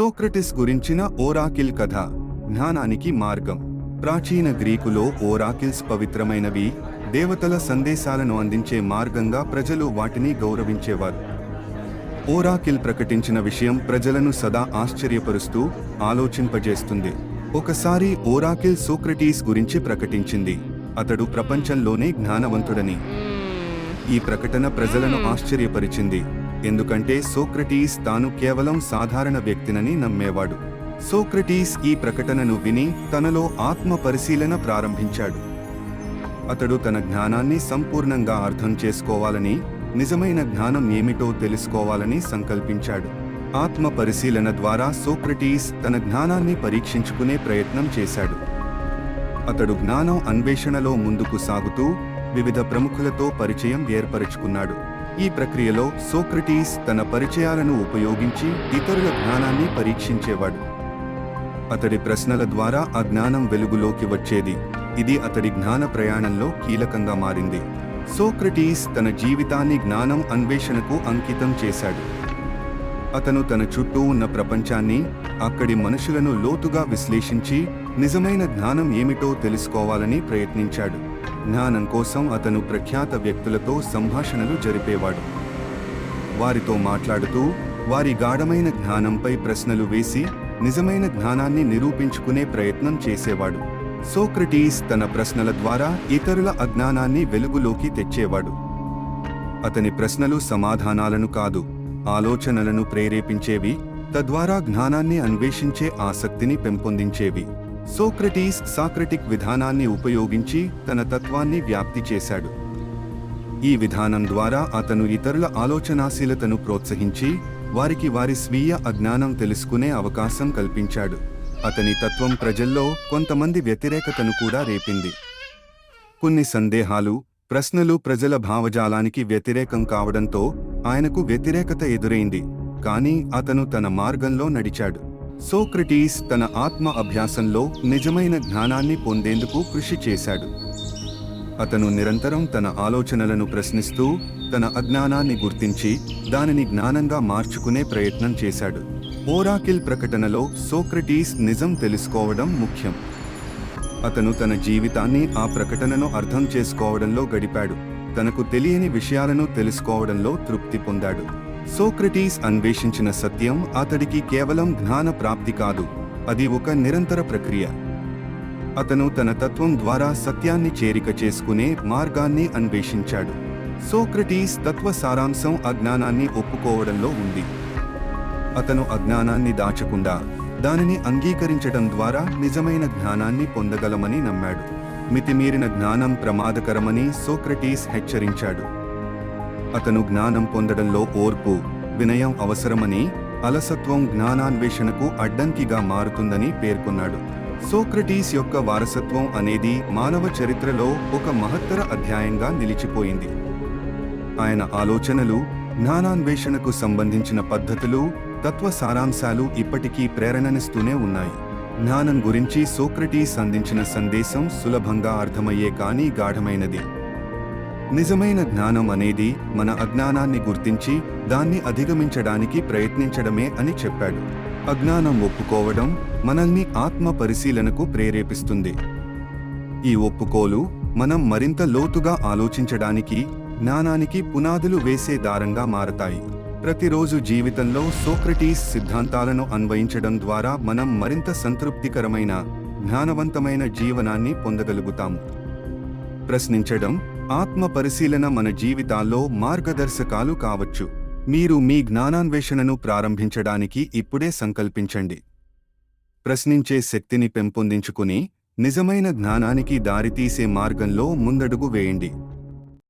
Socrates గురించిన Oracle కథ జ్ఞానానికి మార్గం. ప్రాచీన గ్రీకులో ఓరాకిల్స్ పవిత్రమైనవి దేవతల సందేశాలను అందించే మార్గంగా ప్రజలు వాటిని గౌరవించేవారు. ఓరాకిల్ ప్రకటించిన విషయం ప్రజలను సదా ఆశ్చర్యపరుస్తూ ఆలోచింపజేస్తుంది. ఒకసారి ఓరాకిల్ సోక్రటీస్ గురించి ప్రకటించింది. అతడు ప్రపంచంలోనే జ్ఞానవంతుడని. ఈ ప్రకటన ప్రజలను ఆశ్చర్యపరిచింది. ఎందుకంటే సోక్రటీస్ తాను కేవలం సాధారణ వ్యక్తినని నమ్మేవాడు. సోక్రటీస్ ఈ ప్రకటనను విని తనలో ఆత్మ పరిశీలన ప్రారంభించాడు. అతడు తన జ్ఞానాన్ని సంపూర్ణంగా అర్థం చేసుకోవాలని నిజమైన జ్ఞానం ఏమిటో తెలుసుకోవాలని సంకల్పించాడు. ఆత్మ పరిశీలన ద్వారా సోక్రటీస్ తన జ్ఞానాన్ని పరీక్షించుకునే ప్రయత్నం చేశాడు. అతడు జ్ఞానం అన్వేషణలో ముందుకు సాగుతూ వివిధ ప్రముఖులతో పరిచయం ఏర్పరచుకున్నాడు. ఈ ప్రక్రియలో సోక్రటీస్ తన పరిచయాలను ఉపయోగించి ఇతరుల జ్ఞానాన్ని పరీక్షించేవాడు. అతడి ప్రశ్నల ద్వారా ఆ జ్ఞానం వెలుగులోకి వచ్చేది. ఇది అతడి జ్ఞాన ప్రయాణంలో కీలకంగా మారింది. సోక్రటీస్ తన జీవితాన్ని జ్ఞానం అన్వేషణకు అంకితం చేశాడు. అతను తన చుట్టూ ఉన్న ప్రపంచాన్ని అక్కడి మనుషులను లోతుగా విశ్లేషించి నిజమైన జ్ఞానం ఏమిటో తెలుసుకోవాలని ప్రయత్నించాడు. జ్ఞానం కోసం అతను ప్రఖ్యాత వ్యక్తులతో సంభాషణలు జరిపేవాడు. వారితో మాట్లాడుతూ వారి గాఢమైన జ్ఞానంపై ప్రశ్నలు వేసి నిజమైన జ్ఞానాన్ని నిరూపించుకునే ప్రయత్నం చేసేవాడు. సోక్రటీస్ తన ప్రశ్నల ద్వారా ఇతరుల అజ్ఞానాన్ని వెలుగులోకి తెచ్చేవాడు. అతని ప్రశ్నలు సమాధానాలను కాదు ఆలోచనలను ప్రేరేపించేవి తద్వారా జ్ఞానాన్ని అన్వేషించే ఆసక్తిని పెంపొందించేవి. సోక్రటీస్ సాక్రటిక్ విధానాన్ని ఉపయోగించి తన తత్వాన్ని వ్యాప్తి చేశాడు. ఈ విధానం ద్వారా అతను ఇతరుల ఆలోచనాశీలతను ప్రోత్సహించి వారికి వారి స్వీయ అజ్ఞానం తెలుసుకునే అవకాశం కల్పించాడు. అతని తత్వం ప్రజల్లో కొంతమంది వ్యతిరేకతను కూడా రేపింది. కొన్ని సందేహాలు ప్రశ్నలు ప్రజల భావజాలానికి వ్యతిరేకం కావడంతో ఆయనకు వ్యతిరేకత ఎదురైంది. కానీ అతను తన మార్గంలో నడిచాడు. సోక్రటీస్ తన ఆత్మ అభ్యాసంలో నిజమైన జ్ఞానాన్ని పొందేందుకు కృషి చేశాడు. అతను నిరంతరం తన ఆలోచనలను ప్రశ్నిస్తూ తన అజ్ఞానాన్ని గుర్తించి దానిని జ్ఞానంగా మార్చుకునే ప్రయత్నం చేశాడు. ఓరాకిల్ ప్రకటనలో సోక్రటీస్ నిజం తెలుసుకోవడం ముఖ్యం. అతను తన జీవితాన్ని ఆ ప్రకటనను అర్థం చేసుకోవడంలో గడిపాడు. తనకు తెలియని విషయాలను తెలుసుకోవడంలో తృప్తి పొందాడు. సోక్రటీస్ అన్వేషించిన సత్యం అతడికి కేవలం జ్ఞాన ప్రాప్తి కాదు. అది ఒక నిరంతర ప్రక్రియ. అతను తన తత్వం ద్వారా సత్యాన్ని చేరిక చేసుకునే మార్గాన్ని అన్వేషించాడు. సోక్రటీస్ తత్వ సారాంశం అజ్ఞానాన్ని ఒప్పుకోవడంలో ఉంది. అతను అజ్ఞానాన్ని దాచకుండా దానిని అంగీకరించడం ద్వారా నిజమైన జ్ఞానాన్ని పొందగలమని నమ్మాడు. మితిమీరిన జ్ఞానం ప్రమాదకరమని సోక్రటీస్ హెచ్చరించాడు. అతను జ్ఞానం పొందడంలో ఓర్పు వినయం అవసరమని అలసత్వం జ్ఞానాన్వేషణకు అడ్డంకిగా మారుతుందని పేర్కొన్నాడు. సోక్రటీస్ యొక్క వారసత్వం అనేది మానవ చరిత్రలో ఒక మహత్తర అధ్యాయంగా నిలిచిపోయింది. ఆయన ఆలోచనలు జ్ఞానాన్వేషణకు సంబంధించిన పద్ధతులు తత్వ సారాంశాలు ఇప్పటికీ ప్రేరణనిస్తూనే ఉన్నాయి. జ్ఞానం గురించి సోక్రటీస్ అందించిన సందేశం సులభంగా అర్థమయ్యే కానీ గాఢమైనది. నిజమైన జ్ఞానం అనేది మన అజ్ఞానాన్ని గుర్తించి దాన్ని అధిగమించడానికి ప్రయత్నించడమే అని చెప్పాడు. అజ్ఞానం ఒప్పుకోవడం మనల్ని ఆత్మ పరిశీలనకు ప్రేరేపిస్తుంది. ఈ ఒప్పుకోలు మనం మరింత లోతుగా ఆలోచించడానికి జ్ఞానానికి పునాదులు వేసే దారంగా మారతాయి. ప్రతిరోజు జీవితంలో సోక్రటీస్ సిద్ధాంతాలను అన్వయించడం ద్వారా మనం మరింత సంతృప్తికరమైన జ్ఞానవంతమైన జీవనాన్ని పొందగలుగుతాం ప్రశ్నించడం ఆత్మ పరిశీలన మన జీవితాల్లో మార్గదర్శకాలు కావచ్చు. మీరు మీ జ్ఞానాన్వేషణను ప్రారంభించడానికి ఇప్పుడే సంకల్పించండి. ప్రశ్నించే శక్తిని పెంపొందించుకుని నిజమైన జ్ఞానానికి దారితీసే మార్గంలో ముందడుగు వేయండి.